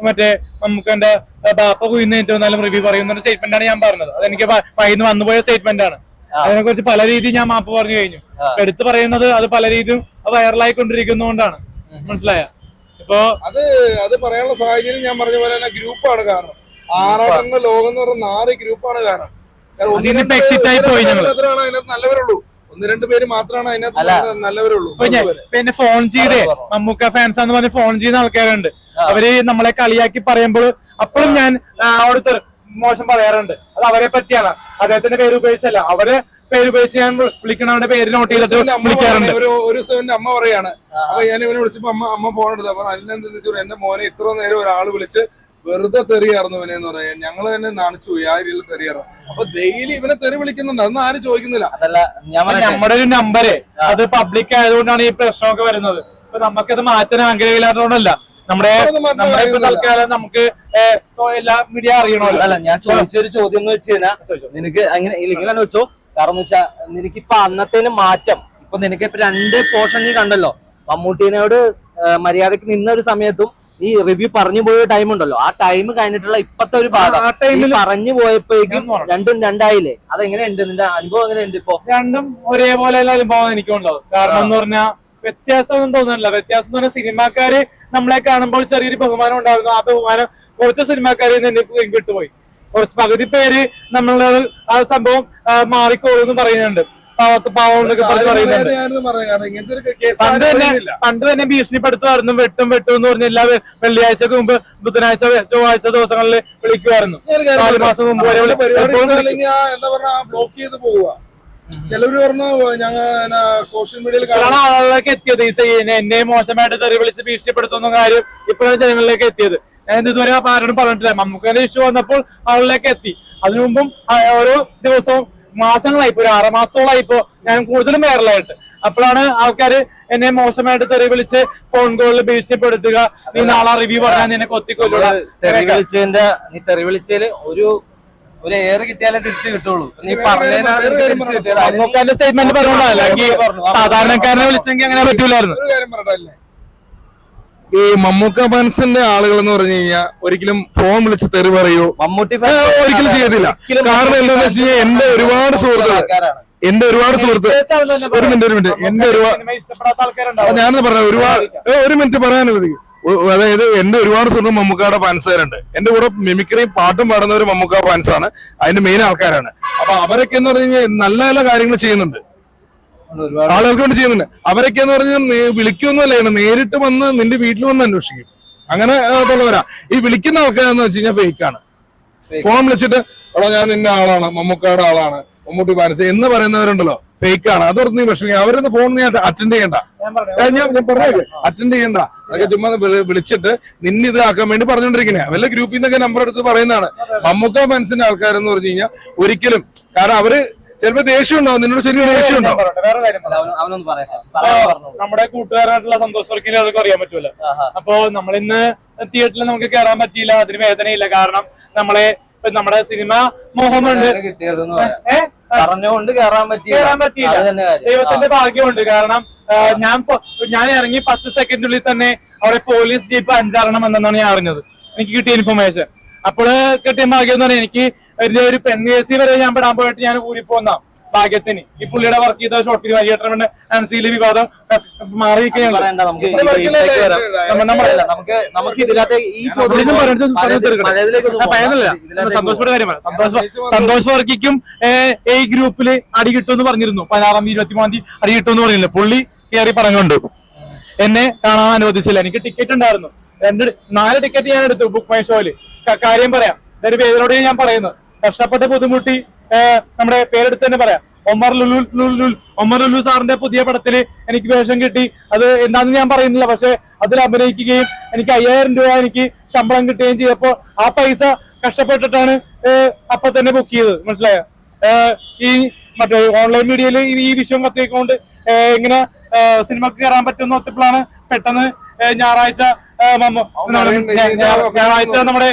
മറ്റേ മമ്മൂക്കന്റെ എന്റെ ബാപ്പ കുയിന്ന് ഏറ്റവും നല്ല റിവ്യൂ പറയുന്ന ഒരു സ്റ്റേറ്റ്മെന്റ് ആണ് ഞാൻ പറഞ്ഞത്. അതെനിക്ക് പൈന്ന് വന്നുപോയ സ്റ്റേറ്റ്മെന്റ് ആണ്. അതിനെ കുറിച്ച് പല രീതിയിൽ ഞാൻ മാപ്പ് പറഞ്ഞു കഴിഞ്ഞു. എടുത്തു പറയുന്നത് അത് പല രീതിയും വൈറലായിക്കൊണ്ടിരിക്കുന്നതുകൊണ്ടാണ്. മനസ്സിലായ? ഇപ്പോ അത് അത് പറയാനുള്ള സാഹചര്യം ഞാൻ പറഞ്ഞ പോലെ തന്നെ ഗ്രൂപ്പാണ് കാരണം. ആറാട്ടെണ്ണ ലോകം എന്ന് പറഞ്ഞ നാല് ഗ്രൂപ്പാണ് കാരണം. exit ആയി പോയി അതിനകത്ത് നല്ലവരുള്ളൂ. ഒന്ന് രണ്ട് പേര് മാത്രമാണ് അതിനകത്ത്. നല്ലവരുള്ളൂ പിന്നെ പിന്നെ ഫോൺ ചെയ്തേ മമ്മൂക്ക ഫാൻസ് എന്ന് പറഞ്ഞ് ഫോൺ ചെയ്യുന്ന ആൾക്കാരുണ്ട്. അവർ നമ്മളെ കളിയാക്കി പറയുമ്പോൾ അപ്പോഴും ഞാൻ അവിടുത്തെ മോശം പറയാറുണ്ട്. അത് അവരെ പറ്റിയാണ്. അദ്ദേഹത്തിന്റെ പേര് ഉപയോഗിച്ചല്ല. അവരെ പേര് ഉപയോഗിച്ച് ഞാൻ വിളിക്കണവരുടെ പേര് നോട്ട് ചെയ്തിട്ട് വിളിക്കാറുണ്ട്. ഒരു ഒരു ദിവസം അമ്മ പറയാണ്. അപ്പൊ ഞാൻ ഇവനെ വിളിച്ചപ്പോ അമ്മ അമ്മ ഫോൺ എടുത്തു. അപ്പൊ അതിനെന്താ എന്റെ മോനെ ഇത്ര നേരം ഒരാൾ വിളിച്ച് വെറുതെ തെറിയായിരുന്നു ഇവനെ എന്ന് ഞങ്ങൾ ഞങ്ങൾ തന്നെ നാണിച്ചു പോയി ആ രീതിയിൽ തെറിയായിരുന്നു അപ്പൊ ഡെയിലി ഇവനെ തെറി വിളിക്കുന്നുണ്ട്. അതൊന്നും ആരും ചോദിക്കുന്നില്ല. നമ്മുടെ ഒരു നമ്പര് അത് പബ്ലിക് ആയതുകൊണ്ടാണ് ഈ പ്രശ്നമൊക്കെ വരുന്നത്. ഇപ്പൊ നമുക്കത് മാറ്റാൻ ആഗ്രഹമില്ലാത്തതുകൊണ്ടല്ല. നമ്മുടെ ഇപ്പൊ. തൽക്കാലം നമുക്ക് എല്ലാ മീഡിയ അറിയണമല്ലോ. അല്ല ഞാൻ ചോദിച്ചൊരു ചോദ്യം എന്ന് വെച്ച് കഴിഞ്ഞാൽ നിനക്ക് അങ്ങനെ ഇങ്ങനെ വെച്ചോ കാരണം വെച്ചാ നിനക്ക് നിനക്കിപ്പൊ അന്നത്തേന് മാറ്റം. ഇപ്പൊ നിനക്ക് ഇപ്പൊ രണ്ട് പോർഷൻ നീ കണ്ടല്ലോ. മമ്മൂട്ടീനോട് മര്യാദയ്ക്ക് നിന്ന ഒരു സമയത്തും ഈ റിവ്യൂ പറഞ്ഞു പോയ ടൈം ഉണ്ടല്ലോ. ആ ടൈം കഴിഞ്ഞിട്ടുള്ള ഇപ്പത്തെ ഒരു ഭാഗം. ആ ടൈമിൽ പറഞ്ഞു പോയപ്പോഴേക്കും. രണ്ടും രണ്ടായില്ലേ? അതെങ്ങനെയുണ്ട്? നിന്റെ അനുഭവം എങ്ങനെയുണ്ട് ഇപ്പൊ? രണ്ടും ഒരേപോലെ അനുഭവം എനിക്കുണ്ടാവും കാരണം എന്ന് പറഞ്ഞാൽ വ്യത്യാസം ഒന്നും തോന്നുന്നില്ല. വ്യത്യാസം എന്ന് പറഞ്ഞാൽ സിനിമാക്കാര് നമ്മളെ കാണുമ്പോൾ ചെറിയൊരു ബഹുമാനം ഉണ്ടായിരുന്നു. ആ ബഹുമാനം കുറച്ച് സിനിമാക്കാരിൽ നിന്ന് എനിക്ക് വിട്ടുപോയി കുറച്ച് പകുതി പേര് നമ്മളുടെ ആ സംഭവം മാറിക്കോളൂ എന്ന് പറയുന്നുണ്ട്. പാവത്ത് പാവം എന്നൊക്കെ പറഞ്ഞ് പറയുന്നുണ്ട്. പണ്ട് തന്നെ. പണ്ട് തന്നെ ഭീഷണിപ്പെടുത്തുമായിരുന്നു വെട്ടും വെട്ടും എന്ന് പറഞ്ഞ എല്ലാ വെള്ളിയാഴ്ചക്ക് മുമ്പ് ബുധനാഴ്ച ചൊവ്വാഴ്ച ദിവസങ്ങളിൽ വിളിക്കുമായിരുന്നു. നാല് മാസം മുമ്പ് വരെ ആ എന്താ ബ്ലോക്ക് ചെയ്ത് പോവുക. ചിലവര് പറഞ്ഞു ഞങ്ങൾ സോഷ്യൽ മീഡിയയിൽ ആളുകളൊക്കെ എത്തിയത് ഈ എന്നെ മോശമായിട്ട് തെറി വിളിച്ച് ഭീഷണിപ്പെടുത്തുന്ന കാര്യം ഇപ്പോഴാണ് ജനങ്ങളിലേക്ക് എത്തിയത്. ഞാൻ ഇതുവരെ ആരോടും പറഞ്ഞിട്ടില്ല. മമ്മൂക്കന്റെ ഇഷ്യൂ വന്നപ്പോൾ ആളുകളിലേക്ക് എത്തി. അതിനു മുമ്പും ആ ഓരോ ദിവസവും മാസങ്ങളായി ഇപ്പൊ ഒരു ആറ് മാസത്തോളായി ഇപ്പോ ഞാൻ കൂടുതലും വൈറലായിട്ട് അപ്പോഴാണ് ആൾക്കാര് എന്നെ മോശമായിട്ട് തെറി വിളിച്ച് ഫോൺ കോളിൽ ഭീഷണിപ്പെടുത്തുക. നീ നാളെ റിവ്യൂ പറഞ്ഞാൽ നിന്നെ കൊത്തിക്കൊല്ലുക. തെറി വിളിച്ചതിന്റെ നീ തെറി വിളിച്ചതിൽ ഒരു ഒരു എയർ കിട്ടിയാലേ തിരിച്ചു കിട്ടുള്ളൂ. നീ പറഞ്ഞതിനാണ് സ്റ്റേറ്റ്മെന്റ് പറഞ്ഞോളാം അല്ലെങ്കിൽ സാധാരണക്കാരനെ വിളിച്ചെങ്കിൽ അങ്ങനെ പറ്റൂലായിരുന്നു. ഒരു കാര്യം പറയട്ടല്ലേ ഈ മമ്മൂക്ക ഫാൻസിന്റെ ആളുകൾ എന്ന് പറഞ്ഞു കഴിഞ്ഞാൽ ഒരിക്കലും ഫോൺ വിളിച്ച് തെറി പറയൂ. മമ്മൂട്ടി ഒരിക്കലും ചെയ്യത്തില്ല കാരണം എന്താണെന്ന് വെച്ച് കഴിഞ്ഞാൽ എന്റെ ഒരുപാട് സുഹൃത്തുക്കൾ എന്റെ ഒരുപാട് സുഹൃത്ത് ഒരു മിനിറ്റ് ഒരു മിനിറ്റ്. എന്റെ ഒരുപാട് ഞാനത് പറഞ്ഞ ഒരുപാട് ഒരു മിനിറ്റ് പറയാനുള്ളത്. അതായത് എന്റെ ഒരുപാട് സുഹൃത്ത് മമ്മൂക്കയുടെ ഫാൻസുകാരുണ്ട്. എന്റെ കൂടെ മിമിക്രിയും പാട്ടും പാടുന്നവർ മമ്മൂക്ക ഫാൻസാണ്. അതിന്റെ മെയിൻ ആൾക്കാരാണ്. അപ്പൊ അവരൊക്കെ എന്ന് പറഞ്ഞു കഴിഞ്ഞാൽ നല്ല നല്ല കാര്യങ്ങൾ ചെയ്യുന്നുണ്ട്. ആളുകൾക്ക് വേണ്ടി ചെയ്യുന്നുണ്ട്. അവരൊക്കെ എന്ന് പറഞ്ഞാൽ വിളിക്കൊന്നുമല്ല. നേരിട്ട് വന്ന് നിന്റെ വീട്ടിൽ വന്ന് അന്വേഷിക്കും. അങ്ങനെ ഉള്ളവരാ. ഈ വിളിക്കുന്ന ആൾക്കാരെന്ന് വെച്ച് കഴിഞ്ഞാൽ ഫേക്കാണ്. ഫോൺ വിളിച്ചിട്ട് എടാ ഞാൻ നിന്റെ ആളാണ്. മമ്മൂക്കയുടെ ആളാണ്. മമ്മൂട്ടി പാനസ് എന്ന് പറയുന്നവരുണ്ടല്ലോ. ഫേക്കാണ് അതോർത്ത് നീ വിഷമിക്കുക അവരൊന്ന് ഫോൺ നീ അറ്റൻഡ് ചെയ്യണ്ട. ഞാൻ പറഞ്ഞു? ഞാൻ ഞാൻ പറഞ്ഞേ? അറ്റൻഡ് ചെയ്യണ്ട. അതൊക്കെ ചുമ്മാ വിളിച്ചിട്ട് നിന്നെ ഇത് ആക്കാൻ വേണ്ടി പറഞ്ഞോണ്ടിരിക്കുന്നേ. വല്ല ഗ്രൂപ്പിൽ നിന്നൊക്കെ നമ്പർ എടുത്ത് പറയുന്നതാണ്. മമ്മൂക്ക മനസ്സിന്റെ ആൾക്കാരെന്ന് പറഞ്ഞു കഴിഞ്ഞാൽ ഒരിക്കലും കാരണം അവർ ചിലപ്പോ ദേഷ്യം ഉണ്ടാവും നിന്നോട് ശരിക്കും ദേഷ്യം ഉണ്ടാവും വേറെ കാര്യം പറയാം. അവനൊന്ന് പറയാം. നമ്മുടെ കൂട്ടുകാരായിട്ടുള്ള സന്തോഷ് വർക്കിനെ അതൊക്കെ അറിയാൻ പറ്റൂല അപ്പൊ ഇന്ന് തിയേറ്ററിൽ നമുക്ക് കയറാൻ പറ്റിയില്ല അതിന് വേദനയില്ല. കാരണം നമ്മളെ ഇപ്പൊ നമ്മുടെ സിനിമ മോഹമുണ്ട്. കിട്ടിയതെന്ന് പറയാം. ഏ? പറഞ്ഞുകൊണ്ട് കയറാൻ പറ്റിയില്ല. കയറാൻ പറ്റിയില്ല. അത് തന്നെ കാര്യം. ദൈവത്തിന്റെ ഭാഗ്യമുണ്ട്. കാരണം ആ, ഞാൻ പൊ- ഞാൻ ഇറങ്ങി പത്ത് സെക്കൻഡിനുള്ളിൽ തന്നെ അവിടെ പോലീസ് ജീപ്പ് അഞ്ചാറണം എന്നാണ് ഞാൻ അറിഞ്ഞത്. എനിക്ക് കിട്ടിയ ഇൻഫർമേഷൻ അപ്പോൾ കിട്ടിയ ഭാഗ്യം എന്ന് പറഞ്ഞാൽ എനിക്ക് എന്റെ ഒരു പെൺ കേസി വരെ ഞാൻ പെടാൻ പോയിട്ട് ഞാൻ ഊരിപ്പോന്ന ഭാഗ്യത്തിന്. ഈ പുള്ളിയുടെ വർക്ക് ചെയ്ത ഷോർട്ട് ഫിലിം അരിയേട്ടൻ അൻസിയിലെ വിവാദം മാറിയിരിക്കുകയാണ് സന്തോഷയുടെ കാര്യമാണ് സന്തോഷ് സന്തോഷ് വർക്കിക്കും ഈ ഗ്രൂപ്പിൽ അടി കിട്ടുമെന്ന് പറഞ്ഞിരുന്നു. പതിനാറാം തീയതി ഇരുപത്തിമൂന്നാം തീയതി അടി കിട്ടുമെന്ന് പറഞ്ഞില്ല പുള്ളി കയറി പറഞ്ഞുകൊണ്ട് എന്നെ കാണാൻ അനുവദിച്ചില്ല. എനിക്ക് ടിക്കറ്റ് ഉണ്ടായിരുന്നു. രണ്ട് നാല് ടിക്കറ്റ് ഞാൻ എടുത്തു ബുക്ക് മൈ ഷോയിൽ കാര്യം പറയാം. ഇതൊരു പേരോട് ഞാൻ പറയുന്നത് കഷ്ടപ്പെട്ട് ബുദ്ധിമുട്ടി നമ്മുടെ പേരെടുത്ത് തന്നെ പറയാം. ഒമർ ലുലു ലുലു ഒമർ ലുലു സാറിന്റെ പുതിയ പടത്തിൽ എനിക്ക് വേഷം കിട്ടി. അത് എന്താണെന്ന് ഞാൻ പറയുന്നില്ല. പക്ഷെ അതിൽ അഭിനയിക്കുകയും എനിക്ക് അയ്യായിരം രൂപ എനിക്ക് ശമ്പളം കിട്ടുകയും ചെയ്തപ്പോ ആ പൈസ കഷ്ടപ്പെട്ടിട്ടാണ് അപ്പൊ തന്നെ ബുക്ക് ചെയ്തത്. മനസ്സിലായോ? ഈ മറ്റേ ഓൺലൈൻ മീഡിയയിൽ ഈ വിഷയം കത്തിക്കൊണ്ട് ഇങ്ങനെ സിനിമക്ക് കയറാൻ പറ്റുന്ന ഒത്തിപ്പോഴാണ് പെട്ടെന്ന് ഞായറാഴ്ച ഞായറാഴ്ച നമ്മുടെ.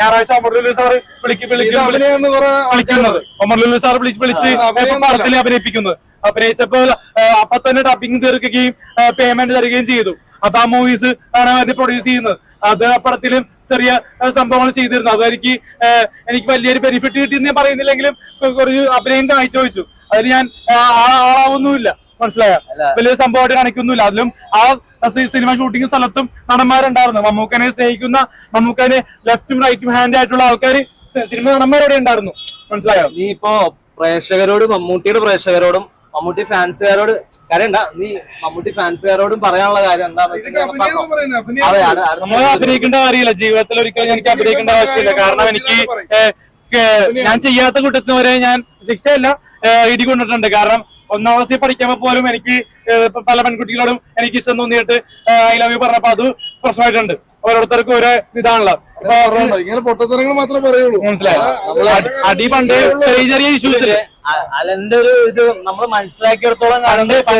ഞായറാഴ്ച അമർ ലുലു സാറ് വിളിക്കും വിളിക്കുന്നത് ഒമർ സാർ വിളിച്ച് വിളിച്ച് പടത്തിൽ അഭിനയിപ്പിക്കുന്നത്. അഭിനയിച്ചപ്പോൾ അപ്പൊ തന്നെ ഡബിങ് തീർക്കുകയും പേയ്മെന്റ് തരികയും ചെയ്തു. അപ്പൊ ആ മൂവീസ് ആണ് അവർ പ്രൊഡ്യൂസ് ചെയ്യുന്നത്. അത് ആ പടത്തിലും ചെറിയ സംഭവങ്ങൾ ചെയ്തിരുന്നു. അത് എനിക്ക് എനിക്ക് വലിയൊരു ബെനിഫിറ്റ് കിട്ടിയെന്ന് ഞാൻ പറയുന്നില്ലെങ്കിലും കുറച്ച് അഭിനയം കാഴ്ച വെച്ചു അതിൽ ഞാൻ ആളാവുന്നുമില്ല. മനസ്സിലായോ? വലിയ സംഭവമായിട്ട് കാണിക്കുന്നില്ല അതിലും ആ സിനിമ ഷൂട്ടിംഗ് സ്ഥലത്തും നടന്മാരുണ്ടായിരുന്നു. മമ്മൂക്കനെ സ്നേഹിക്കുന്ന മമ്മൂക്കനെ ലെഫ്റ്റും റൈറ്റും ഹാൻഡ് ആയിട്ടുള്ള ആൾക്കാർ സിനിമ നടന്മാരോടെ ഉണ്ടായിരുന്നു. മനസ്സിലായോ? നീ ഇപ്പോ പ്രേക്ഷകരോട് മമ്മൂട്ടിയുടെ പ്രേക്ഷകരോടും മമ്മൂട്ടി ഫാൻസുകാരോട് കരണ്ട നീ മമ്മൂട്ടി ഫാൻസുകാരോടും പറയാനുള്ള കാര്യം എന്താണെന്ന് വെച്ചാൽ നമ്മൾ അഭിനയിക്കേണ്ട കാര്യമില്ല. ജീവിതത്തിൽ ഒരിക്കലും എനിക്ക് അഭിനയിക്കേണ്ട ആവശ്യമില്ല. കാരണം എനിക്ക് ഞാൻ ചെയ്യാത്ത കുറ്റത്തിന് വരെ ഞാൻ ശിക്ഷയല്ല ഇടി കൊണ്ടിട്ടുണ്ട്. കാരണം ഒന്നാം ക്ലാസ്സിൽ പഠിക്കുമ്പോൾ പോലും എനിക്ക് പല പെൺകുട്ടികളോടും എനിക്ക് ഇഷ്ടം തോന്നിയിട്ട് ഐ ലവ് യു പറഞ്ഞപ്പോ അത് പ്രശ്നമായിട്ടുണ്ട്. ഓരോരുത്തർക്കും ഓരോ ഇതാണല്ലോ. ഇങ്ങനെ പൊട്ടത്തരങ്ങൾ മാത്രമേ പറയുള്ളൂ. മനസ്സിലായോ? അടി- പണ്ട് ചെറിയ ചെറിയ ഇഷ്യൂസിൽ അലന്റെ ഒരു ഇത് നമ്മൾ മനസ്സിലാക്കിയെടുത്തോളം കാണുന്നത്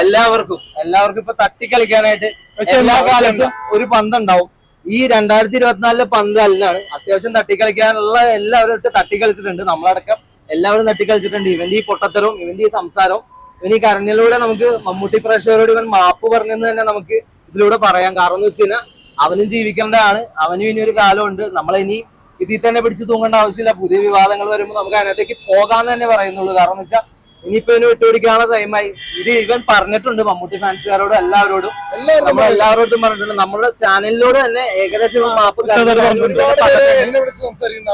എല്ലാവർക്കും എല്ലാവർക്കും ഇപ്പൊ തട്ടിക്കളിക്കാനായിട്ട് എല്ലാ കാലത്തും ഒരു പന്തുണ്ടാവും. ഈ രണ്ടായിരത്തി ഇരുപത്തിനാലിലെ പന്ത് അല്ലാണ് അത്യാവശ്യം തട്ടി കളിക്കാനുള്ള എല്ലാവരും തട്ടി കളിച്ചിട്ടുണ്ട് നമ്മളടക്കം എല്ലാവരും തട്ടിക്കളിച്ചിട്ടുണ്ട്. ഇവന്റെ ഈ പൊട്ടത്തരവും ഇവന്റെ ഈ സംസാരവും ഇവൻ ഈ കരഞ്ഞിലൂടെ നമുക്ക് മമ്മൂട്ടി പ്രേക്ഷകരോട് ഇവൻ മാപ്പ് പറഞ്ഞെന്ന് തന്നെ നമുക്ക് ഇതിലൂടെ പറയാം. കാരണം എന്ന് വെച്ച് കഴിഞ്ഞാൽ അവനും ജീവിക്കേണ്ടതാണ്. അവനും ഇനി ഒരു കാലമുണ്ട്. ഇനി ഇതിൽ തന്നെ പിടിച്ചു തൂങ്ങേണ്ട ആവശ്യമില്ല. പുതിയ വിവാദങ്ങൾ വരുമ്പോൾ നമുക്ക് അതിനകത്തേക്ക് പോകാന്ന് തന്നെ പറയുന്നുള്ളൂ. കാരണം എന്ന് വെച്ചാൽ ഇനിയിപ്പോ ഇവന് വിട്ടുപിടിക്കാനുള്ള ടൈമായി ഇത് ഇവൻ പറഞ്ഞിട്ടുണ്ട് മമ്മൂട്ടി ഫാൻസുകാരോടും എല്ലാവരോടും. നമ്മൾ എല്ലാവരോടും പറഞ്ഞിട്ടുണ്ട്. നമ്മുടെ ചാനലിലൂടെ തന്നെ ഏകദേശം മാപ്പ്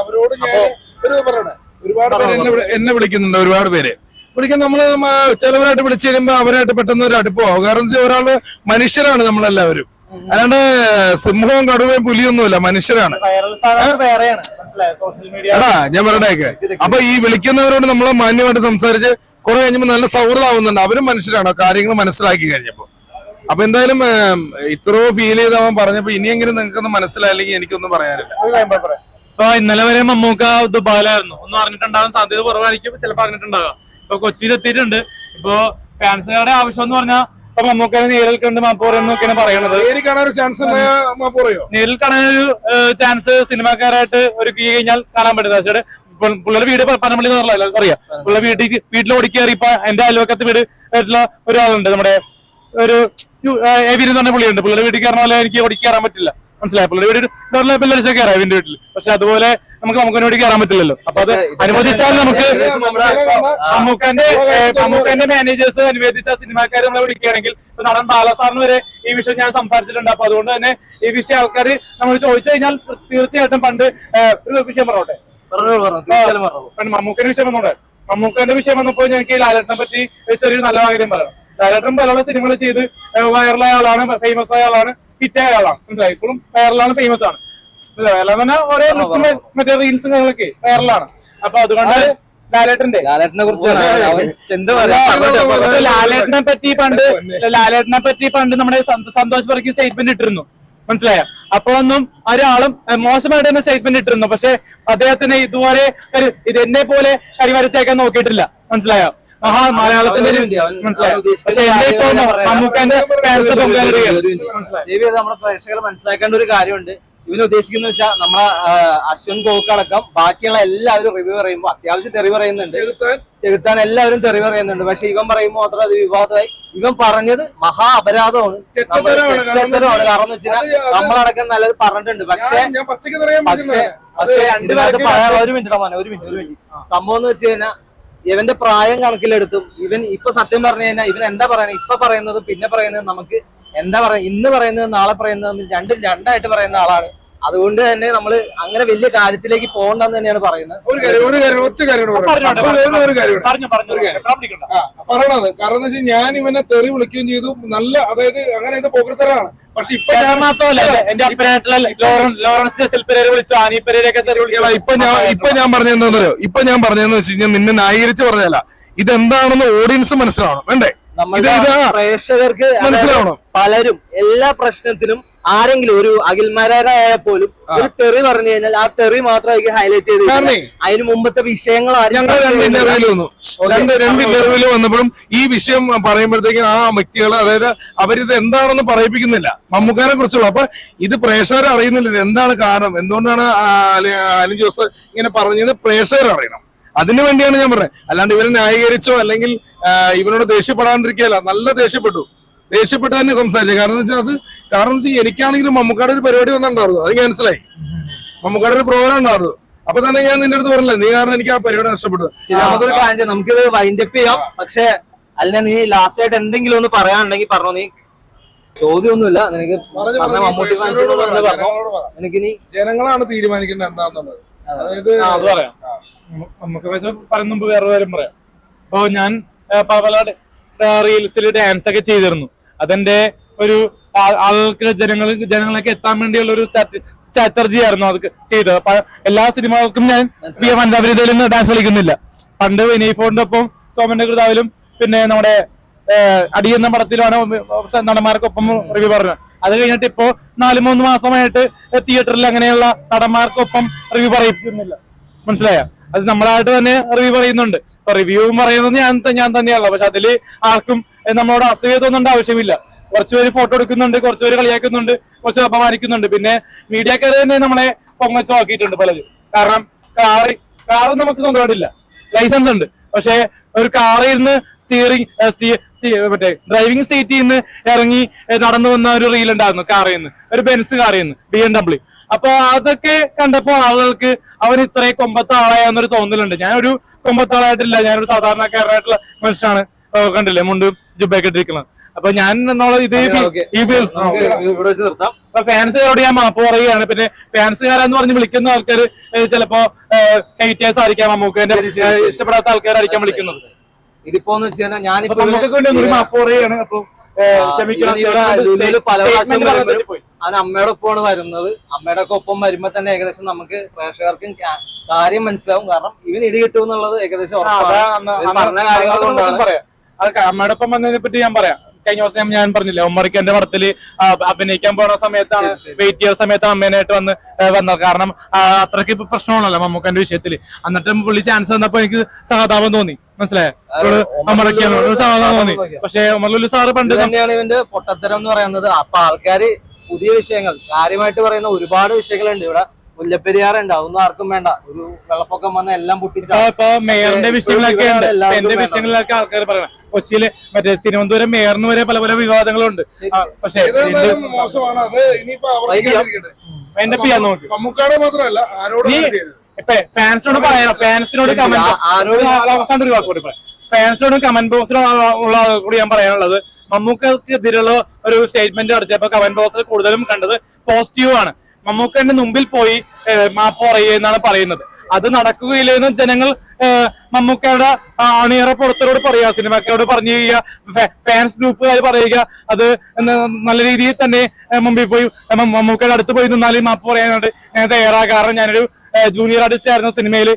അവരോട് ഞാൻ ഒരു പറയണേ ഒരുപാട് പേര് എന്നെ വിളി- എന്നെ വിളിക്കുന്നുണ്ട് ഒരുപാട് പേര്. വിളിക്കാൻ നമ്മൾ ചിലവരായിട്ട് വിളിച്ചു കഴിയുമ്പോ അവരായിട്ട് പെട്ടെന്ന് ഒരു അടുപ്പമാവും കാരണം വെച്ചാൽ ഒരാൾ മനുഷ്യരാണ് നമ്മളെല്ലാവരും. അല്ലാണ്ട് സിംഹവും കടുവയും പുലിയൊന്നുമില്ല മനുഷ്യരാണ്. വൈറൽ വേറെയാണ് മനസ്സിലായോ? സോഷ്യൽ മീഡിയ എടാ ഞാൻ പറയണേക്ക്. അപ്പൊ ഈ വിളിക്കുന്നവരോട് നമ്മൾ മാന്യമായിട്ട് സംസാരിച്ച് കുറെ കഴിഞ്ഞപ്പോ നല്ല സൗഹൃദമാവുന്നുണ്ട്. അവരും മനുഷ്യരാണ് കാര്യങ്ങൾ മനസ്സിലാക്കി കഴിഞ്ഞപ്പോ. അപ്പൊ എന്തായാലും ഏം, ഇത്രയോ ഫീൽ ചെയ്ത് അവൻ പറഞ്ഞപ്പോ ഇനിയെങ്കിലും നിങ്ങൾക്കൊന്നും മനസ്സിലായില്ലെങ്കിൽ എനിക്കൊന്നും പറയാനില്ല. ഇപ്പൊ ഇന്നലെ വരെ മമ്മൂക്ക ദുബായിലായിരുന്നു. ഒന്നും അറിഞ്ഞിട്ടുണ്ടാകാൻ സാധ്യത കുറവായിരിക്കും. ചിലപ്പോൾ അറിഞ്ഞിട്ടുണ്ടാകാം. ഇപ്പൊ കൊച്ചിയിൽ എത്തിയിട്ടുണ്ട്. ഇപ്പൊ ഫാൻസുകാരുടെ ആവശ്യം എന്ന് പറഞ്ഞാൽ ഇപ്പൊ മമ്മൂക്കനെ നേരിൽ കണ്ട് മാപ്പ് പറയുന്നൊക്കെയാണ് പറയണത്. നേരിൽ കാണാൻ ഒരു ചാൻസ് നേരിൽ കാണാനൊരു ചാൻസ് സിനിമാക്കാരായിട്ട് ഒരുക്കി കഴിഞ്ഞാൽ കാണാൻ പറ്റുന്ന പക്ഷേ പുള്ളിയുടെ വീട് പനമ്പള്ളി എന്ന് പറഞ്ഞാൽ അറിയാം. പുള്ളിയുടെ വീട്ടിൽ വീട്ടിൽ ഓടിക്കേറി ഇപ്പൊ എന്റെ അയൽവക്കത്ത് വീട് ആയിട്ടുള്ള ഒരാളുണ്ട്. നമ്മുടെ ഒരു എവിരുന്ന് പറഞ്ഞ പുള്ളിയുണ്ട്. പുള്ളിയുടെ വീട്ടിൽ കയറണ പോലെ എനിക്ക് ഓടിക്കേറാൻ പറ്റില്ല. മനസ്സിലായി പുള്ളിയുടെ വീട് ഡോറിലെ ബെല്ലടിച്ചാൽ കയറാം ഇവന്റെ വീട്ടിൽ പക്ഷെ അതുപോലെ നമുക്ക് നമുക്ക് വേണ്ടി കയറാൻ പറ്റില്ലല്ലോ. അപ്പൊ അത് അനുവദിച്ചാൽ നമുക്ക് മമ്മൂക്കന്റെ ഏഹ്, മമ്മൂക്കന്റെ മാനേജേഴ്സ് അനുവദിച്ച സിനിമാക്കാരെ നമ്മളെ വിളിക്കുകയാണെങ്കിൽ നടൻ ബാലസാറിന് വരെ ഈ വിഷയം ഞാൻ സംസാരിച്ചിട്ടുണ്ട്. അപ്പൊ അതുകൊണ്ട് തന്നെ ഈ വിഷയം ആൾക്കാർ നമ്മൾ ചോദിച്ചു കഴിഞ്ഞാൽ തീർച്ചയായിട്ടും പണ്ട് ഒരു വിഷയം. പണ്ട് മമ്മൂക്കന്റെ വിഷയം വന്നോട്ടെ? മമ്മൂക്കന്റെ വിഷയം വന്നപ്പോ എനിക്ക് ലാലേട്ടനെ പറ്റി ചെറിയൊരു നല്ല കാര്യം പറയാം. ലാലേട്ടൻ പല സിനിമകൾ ചെയ്ത് വൈറലായ ആളാണ് ഫേമസ് ആയ ആളാണ്. ഹിറ്റ് ആയ ആളാണ് മനസ്സിലായി? ഇപ്പോഴും വൈറലാണ് ഫേമസ് ആണ്. വൈറലാന്ന് തന്നെ ഓരോ ലുക്കും മറ്റേ റീൽസും കാര്യങ്ങളൊക്കെ വൈറലാണ് അപ്പൊ അതുകൊണ്ട് ലാലേട്ടന്റെ ലാലേട്ടനെ പറയാ. ലാലേട്ടനെ പറ്റി പണ്ട് ലാലേട്ടനെ പറ്റി പണ്ട് നമ്മുടെ സന്തോഷ് വർക്കി സ്റ്റേറ്റ്മെന്റ് ഇട്ടിരുന്നു. മനസ്സിലായ? അപ്പൊ ഒന്നും ഒരാളും മോശമായിട്ട് തന്നെ സ്റ്റേറ്റ്മെന്റ് ഇട്ടിരുന്നു. പക്ഷെ അദ്ദേഹത്തിന് ഇതുപോലെ ഇത് എന്നെ പോലെ കരിവരത്തേക്കാൻ നോക്കിയിട്ടില്ല. മനസ്സിലായോ? മഹാ മലയാളത്തിന്റെ ഒരു- മനസ്സിലായി. പക്ഷെ എന്റെ ഇപ്പൊ മമ്മൂക്കാന്റെ ഫാൻസ് നമ്മുടെ പ്രേക്ഷകർ മനസ്സിലാക്കേണ്ട ഒരു കാര്യമുണ്ട്. ഇവന് ഉദ്ദേശിക്കുന്ന വെച്ചാൽ നമ്മളെ അശ്വൻ ഗോക്കടക്കം ബാക്കിയുള്ള എല്ലാവരും റിവ്യൂ പറയുമ്പോൾ അത്യാവശ്യം തെറി പറയുന്നുണ്ട്. ചെകുത്താൻ. എല്ലാവരും തെറി പറയുന്നുണ്ട്. പക്ഷെ ഇവൻ പറയുമ്പോൾ മാത്രം അത് വിവാദമായി. ഇവൻ പറഞ്ഞത് മഹാ അപരാധമാണ്. ചെറ്റത്തരമാണ്. കാരണം എന്ന് വെച്ചാൽ നമ്മളടക്കം നല്ലത് പറഞ്ഞിട്ടുണ്ട്. പക്ഷെ പക്ഷെ പക്ഷെ രണ്ടുപേർക്ക് പറയാനുള്ള ഒരു മിനിറ്റ് മോനെ? ഒരു മിനിറ്റ് ഒരു മിനിറ്റ്. സംഭവം എന്ന് വെച്ച് കഴിഞ്ഞാൽ ഇവന്റെ പ്രായം കണക്കിലെടുത്തും ഇവൻ ഇപ്പൊ സത്യം പറഞ്ഞു കഴിഞ്ഞാൽ ഇവൻ എന്താ പറയുന്നത് ഇപ്പൊ പറയുന്നത് പിന്നെ പറയുന്നത് നമുക്ക് എന്താ പറയാ ഇന്ന് പറയുന്നത് നാളെ പറയുന്നത് രണ്ടും രണ്ടായിട്ട് പറയുന്ന ആളാണ്. അതുകൊണ്ട് തന്നെ നമ്മൾ അങ്ങനെ വലിയ കാര്യത്തിലേക്ക് പോകണ്ടെന്ന് തന്നെയാണ് പറയുന്നത്. ഒരു കാര്യം ഒരു കാര്യം ഒറ്റ കാര്യം ഒരു- കാര്യം പറയണത് കാരണം വെച്ചാൽ ഞാൻ ഇവനെ തെറി വിളിക്കുകയും ചെയ്തു. നല്ല അതായത് അങ്ങനെ ഇത് പോകൃത്തരാണ്. പക്ഷെ ഇപ്പൊ ഞാൻ എന്റെ ഇപ്പൊ ഞാൻ ഇപ്പൊ ഞാൻ പറഞ്ഞെന്തോ ഇപ്പൊ ഞാൻ പറഞ്ഞതെന്ന് വെച്ച് കഴിഞ്ഞാൽ നിന്നെ ന്യായീകരിച്ച് പറഞ്ഞല്ല ഇതെന്താണെന്ന് ഓഡിയൻസ് മനസ്സിലാവണം. വേണ്ടേ? നമ്മുടെ പ്രേക്ഷകർക്ക് മനസ്സിലാവണം. പലരും എല്ലാ പ്രശ്നത്തിനും ആരെങ്കിലും ഒരു അഖിൽമാരായ പോലും ഒരു തെറി പറഞ്ഞു കഴിഞ്ഞാൽ ആ തെറി മാത്രമായിരിക്കും ഹൈലൈറ്റ് ചെയ്ത് അതിന് മുമ്പത്തെ വിഷയങ്ങൾ ഞങ്ങൾ രണ്ട് വന്നു. രണ്ട് രണ്ട് വന്നപ്പോഴും ഈ വിഷയം പറയുമ്പോഴത്തേക്കും ആ വ്യക്തികൾ അതായത് അവരിത് എന്താണെന്ന് പറയിപ്പിക്കുന്നില്ല. മമ്മൂക്കാനെ കുറിച്ചുള്ള. അപ്പൊ ഇത് പ്രേക്ഷകർ അറിയുന്നില്ല. ഇത് എന്താണ് കാരണം? എന്തുകൊണ്ടാണ് അലി- അലിൻ ജോസ് ഇങ്ങനെ പറഞ്ഞത്? പ്രേക്ഷകർ അറിയണം. അതിനു വേണ്ടിയാണ് ഞാൻ പറഞ്ഞത്. അല്ലാണ്ട് ഇവരെ ന്യായീകരിച്ചോ അല്ലെങ്കിൽ ഇവരോട് ഇവനോട് ദേഷ്യപ്പെടാണ്ടിരിക്കുകയല്ല. നല്ല ദേഷ്യപ്പെട്ടു. ദേഷ്യപ്പെട്ട് തന്നെ സംസാരിച്ചത് കാരണം വെച്ചാൽ അത് കാരണം വെച്ചാൽ എനിക്കാണെങ്കിലും മമ്മൂക്കാട് ഒരു പരിപാടി വന്നിട്ടുണ്ടായിരുന്നു. അത് ക്യാൻസലായി മമ്മൂക്കാട് ഒരു പ്രോഗ്രാം ഉണ്ടായിരുന്നു. അപ്പൊ തന്നെ ഞാൻ നിന്റെ അടുത്ത് പറഞ്ഞില്ല നീ കാരണം എനിക്ക് ആ പരിപാടി നഷ്ടപ്പെട്ടു. നമുക്കൊരു കാര്യം നമുക്കിത് വൈൻഡ് അപ്പ് ചെയ്യാം. പക്ഷെ അതിനെ നീ ലാസ്റ്റ് ആയിട്ട് എന്തെങ്കിലും ഒന്ന് പറയാനുണ്ടെങ്കിൽ പറഞ്ഞു. നീ ചോദ്യമൊന്നുമില്ല. നിനക്ക് പറഞ്ഞ മമ്മൂട്ടി ഫാൻസിനോട് പറഞ്ഞു. എനിക്ക് നീ ജനങ്ങളാണ് തീരുമാനിക്കേണ്ടത് എന്താന്നുള്ളത്. അതായത് അത് പറയാം. നമുക്ക് പക്ഷെ പറയുന്ന മുമ്പ് വേറെ കാര്യം പറയാം. അപ്പൊ ഞാൻ പല റീൽസിൽ ഡാൻസ് ഒക്കെ ചെയ്തിരുന്നു. അതെന്റെ ഒരു ആൾക്ക് ജനങ്ങൾ ജനങ്ങളിലേക്ക് എത്താൻ വേണ്ടിയുള്ള ഒരു സ്ട്രാറ്റജി ആയിരുന്നു അത് ചെയ്തത്. അപ്പൊ എല്ലാ സിനിമകൾക്കും ഞാൻ പി എം നിന്ന് ഡാൻസ് കളിക്കുന്നില്ല. പണ്ട് വിനയ് ഫോണിന്റെ ഒപ്പം സോമന്റെ കൃതാവിലും പിന്നെ നമ്മുടെ അടി എന്ന പടത്തിലാണ് നടന്മാർക്കൊപ്പം റിവ്യൂ പറഞ്ഞത്. അത് കഴിഞ്ഞിട്ട് ഇപ്പോ നാല് മൂന്ന് മാസമായിട്ട് തിയേറ്ററിൽ അങ്ങനെയുള്ള നടന്മാർക്കൊപ്പം റിവ്യൂ പറയിക്കുന്നില്ല മനസ്സിലായ? അത് നമ്മളായിട്ട് തന്നെ റിവ്യൂ പറയുന്നുണ്ട്. റിവ്യൂ പറയുന്നത് ഞാൻ ഞാൻ തന്നെയാണല്ലോ. പക്ഷെ അതിൽ ആർക്കും നമ്മളോട് അസൂയ തോന്നേണ്ട ആവശ്യമില്ല. കുറച്ചുപേര് ഫോട്ടോ എടുക്കുന്നുണ്ട് കുറച്ചുപേര് കളിയാക്കുന്നുണ്ട് കുറച്ച് അപമാനിക്കുന്നുണ്ട്. പിന്നെ മീഡിയക്കാര് തന്നെ നമ്മളെ പൊങ്ങച്ചു നോക്കിയിട്ടുണ്ട് പലരും. കാരണം കാറ് കാറ് നമുക്ക് സ്വന്തമായിട്ടില്ല. ലൈസൻസ് ഉണ്ട്. പക്ഷെ ഒരു കാറിൽ നിന്ന് സ്റ്റിയറിംഗ് മറ്റേ ഡ്രൈവിംഗ് സീറ്റിൽ നിന്ന് ഇറങ്ങി നടന്നു വന്ന ഒരു റീൽ ഉണ്ടായിരുന്നു കാറിൽ നിന്ന്. ഒരു ബെൻസ് കാറിൽ നിന്ന് ബി എം ഡബ്ല്യു അപ്പൊ അതൊക്കെ കണ്ടപ്പോ ആളുകൾക്ക് അവൻ ഇത്രയും കൊമ്പത്തെ ആളായെന്നൊരു തോന്നലുണ്ട്. ഞാനൊരു കൊമ്പത്തെ ആളായിട്ടില്ല ഞാനൊരു സാധാരണക്കാരനായിട്ടുള്ള മനുഷ്യനാണ്. കണ്ടില്ലേ? മുണ്ട് ജുബൊക്കെ ഇട്ടിരിക്കുന്നത്. അപ്പൊ ഞാൻ എന്നുള്ള ഇത് ഈ അപ്പൊ ഫാൻസുകാരോട് ഞാൻ മാപ്പ് പറയുകയാണ്. പിന്നെ ഫാൻസുകാരെന്ന് പറഞ്ഞ് വിളിക്കുന്ന ആൾക്കാർ ചിലപ്പോ ഹെയ്റ്റേഴ്സ് ആയിരിക്കാം നമുക്ക്. ഇഷ്ടപ്പെടാത്ത ആൾക്കാരായിരിക്കാം വിളിക്കുന്നത്. ഇതിപ്പോന്ന് വെച്ച് കഴിഞ്ഞാൽ ഞാനിപ്പോ മാപ്പ് പറയുകയാണ്. അപ്പൊ ക്ഷമിക്കണം പല പ്രാവശ്യം അത് അമ്മയുടെ ഒപ്പമാണ് വരുന്നത്. അമ്മയുടെ ഒക്കെ ഒപ്പം വരുമ്പോ തന്നെ ഏകദേശം നമുക്ക് പ്രേക്ഷകർക്കും കാര്യം മനസ്സിലാവും. കാരണം ഇവൻ ഇടി കിട്ടും എന്നുള്ളത് ഏകദേശം പറഞ്ഞ കാര്യങ്ങൾ കൊണ്ടാണ്. അമ്മയുടെ ഒപ്പം വന്നതിനെ പറ്റി ഞാൻ പറയാം. കഴിഞ്ഞ ദിവസം ഞാൻ പറഞ്ഞില്ലേ ഉമ്മറിക്ക് എന്റെ പടത്തിൽ അഭിനയിക്കാൻ പോണ സമയത്താണ്. വെയിറ്റ് ചെയ്ത സമയത്താണ് അമ്മേനായിട്ട് വന്ന് വന്നത്. കാരണം അത്രയ്ക്ക് അത്രയ്ക്ക് ഇപ്പൊ പ്രശ്നമാണല്ലോ മമ്മൂക്കന്റെ വിഷയത്തിൽ എന്നിട്ട് പുള്ളി ചാൻസ് തന്നപ്പോ എനിക്ക് സഹതാപം തോന്നി. മനസ്സിലായോ? സഹതാപം തോന്നി. പക്ഷേ ഉമ്മറുലു സാറ് പണ്ട് തന്നെയാണ് ഇവന്റെ പൊട്ടത്തരം എന്ന് പറയുന്നത്. അപ്പൊ ആൾക്കാര് പുതിയ വിഷയങ്ങൾ. കാര്യമായിട്ട് പറയുന്ന ഒരുപാട് വിഷയങ്ങളുണ്ട്. ഇവിടെ മുല്ലപ്പെരിയാർ ഉണ്ട് അതൊന്നും ആർക്കും വേണ്ട. ഒരു വെള്ളപ്പൊക്കം വന്ന എല്ലാം പൊട്ടിച്ച. മേയറിന്റെ വിഷയങ്ങളൊക്കെ ഉണ്ട്. എന്റെ. വിഷയങ്ങളിലൊക്കെ ആൾക്കാർ പറയണം. കൊച്ചിയിൽ മറ്റേ തിരുവനന്തപുരം മേയറിന് വരെ പല പല വിവാദങ്ങളുണ്ട്. പക്ഷേ മോശമാണ്. അത് ഇനിയിപ്പോ നോക്ക്. മമ്മൂക്കാടെ മാത്രമല്ല ആരോടും ഇപ്പൊ ഫാൻസിനോട് പറയണം. ഫാൻസിനോട് കമന്റ് അവസാനം ഒരു വാക്ക് കൂടി പറയാം. ഫാൻസിനോടും കമന്റ് ബോക്സിലും ഉള്ള കൂടി ഞാൻ പറയാനുള്ളത്. മമ്മൂക്കെതിരെയുള്ള ഒരു സ്റ്റേറ്റ്മെന്റ് നടത്തിയപ്പോ കമന്റ് ബോക്സിൽ കൂടുതലും കണ്ടത് പോസിറ്റീവ് ആണ്. മമ്മൂക്കന്റെ മുമ്പിൽ പോയി മാപ്പ് പറയുക എന്നാണ് പറയുന്നത്. അത് നടക്കുകയില്ലെന്ന് ജനങ്ങൾ മമ്മൂക്കയുടെ അണിയറ പുറത്തരോട് പറയുക സിനിമക്കാരോട് പറഞ്ഞു കഴിയുക ഫാൻസ് ഗ്രൂപ്പുകാർ പറയുക അത് നല്ല രീതിയിൽ തന്നെ മുമ്പിൽ പോയി മമ്മൂക്കയുടെ അടുത്ത് പോയി നിന്നാലും മാപ്പ് പറയാനായിട്ട് ഞാൻ തയ്യാറാകാറ്. ഞാനൊരു ജൂനിയർ ആർട്ടിസ്റ്റ് ആയിരുന്നു സിനിമയിൽ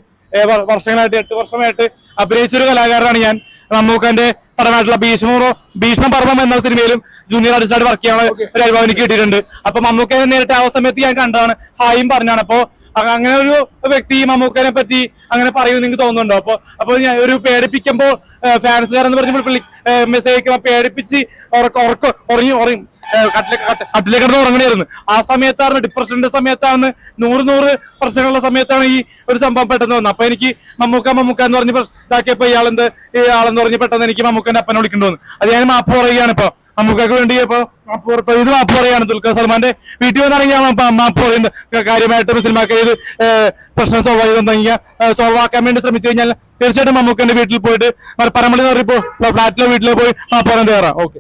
വർഷങ്ങളായിട്ട് എട്ട് വർഷമായിട്ട് അഭിനയിച്ച ഒരു കലാകാരനാണ് ഞാൻ. മമ്മൂക്കന്റെ പടമായിട്ടുള്ള ഭീഷ്മറോ ഭീഷ്മ പർവം എന്ന സിനിമയിലും ജൂനിയർ ആർട്ടിസ്റ്റായിട്ട് വർക്ക് ചെയ്യാൻ ഒരു അനുഭവം എനിക്ക് കിട്ടിയിട്ടുണ്ട്. അപ്പൊ മമ്മൂക്കനെ നേരിട്ട് ആ സമയത്ത് ഞാൻ കണ്ടതാണ്. ഹായും പറഞ്ഞാണ്. അപ്പൊ അങ്ങനെ ഒരു വ്യക്തി മമ്മൂക്കനെ പറ്റി അങ്ങനെ പറയുമെന്ന് എനിക്ക് തോന്നുന്നുണ്ടോ? അപ്പൊ അപ്പൊ ഞാൻ ഒരു പേടിപ്പിക്കുമ്പോൾ ഫാൻസുകാരെന്ന് പറഞ്ഞപ്പോൾ മെസ്സേജ് പേടിപ്പിച്ച് ഉറക്കം ഉറക്കം ഉറങ്ങി ഉറങ്ങി കട്ടിലെ കിടന്ന് ഉറങ്ങണമായിരുന്നു ആ സമയത്താണ് ഡിപ്രഷന്റെ സമയത്താണ് നൂറ് നൂറ് പ്രശ്നങ്ങളുള്ള സമയത്താണ് ഈ ഒരു സംഭവം പെട്ടെന്ന് വന്നത്. അപ്പൊ എനിക്ക് മമ്മൂക്ക മമ്മൂക്ക എന്ന് പറഞ്ഞ് ഇതാക്കിയപ്പോ ഇയാളെന്ത് ഇയാളെന്ന് പറഞ്ഞ് പെട്ടെന്ന് എനിക്ക് മമ്മൂക്കന്റെ അപ്പനെ വിളിക്കേണ്ടി വന്നു. അത് ഞാൻ മാപ്പ് പറയുകയാണ് ഇപ്പൊ. മമ്മൂക്കക്ക് വേണ്ടി ഇപ്പൊ മാപ്പ് ഇത് മാപ്പ് പറയാണ് ദുൽഖർ സൽമാന്റെ വീട്ടിൽ ഞാൻ മാപ്പ് പറയുന്നത് കാര്യമായിട്ട് സിനിമാക്കരിൽ പ്രശ്നം സോൾവ് തുടങ്ങിയ സോൾവ് ആക്കാൻ വേണ്ടി ശ്രമിച്ചു കഴിഞ്ഞാൽ തീർച്ചയായിട്ടും മമ്മൂക്കന്റെ വീട്ടിൽ പോയിട്ട് പരമളി എന്ന് പറഞ്ഞപ്പോ ഫ്ലാറ്റിലെ വീട്ടിൽ പോയി മാപ്പ് പറയാൻ തയ്യാറാണ് ഓക്കെ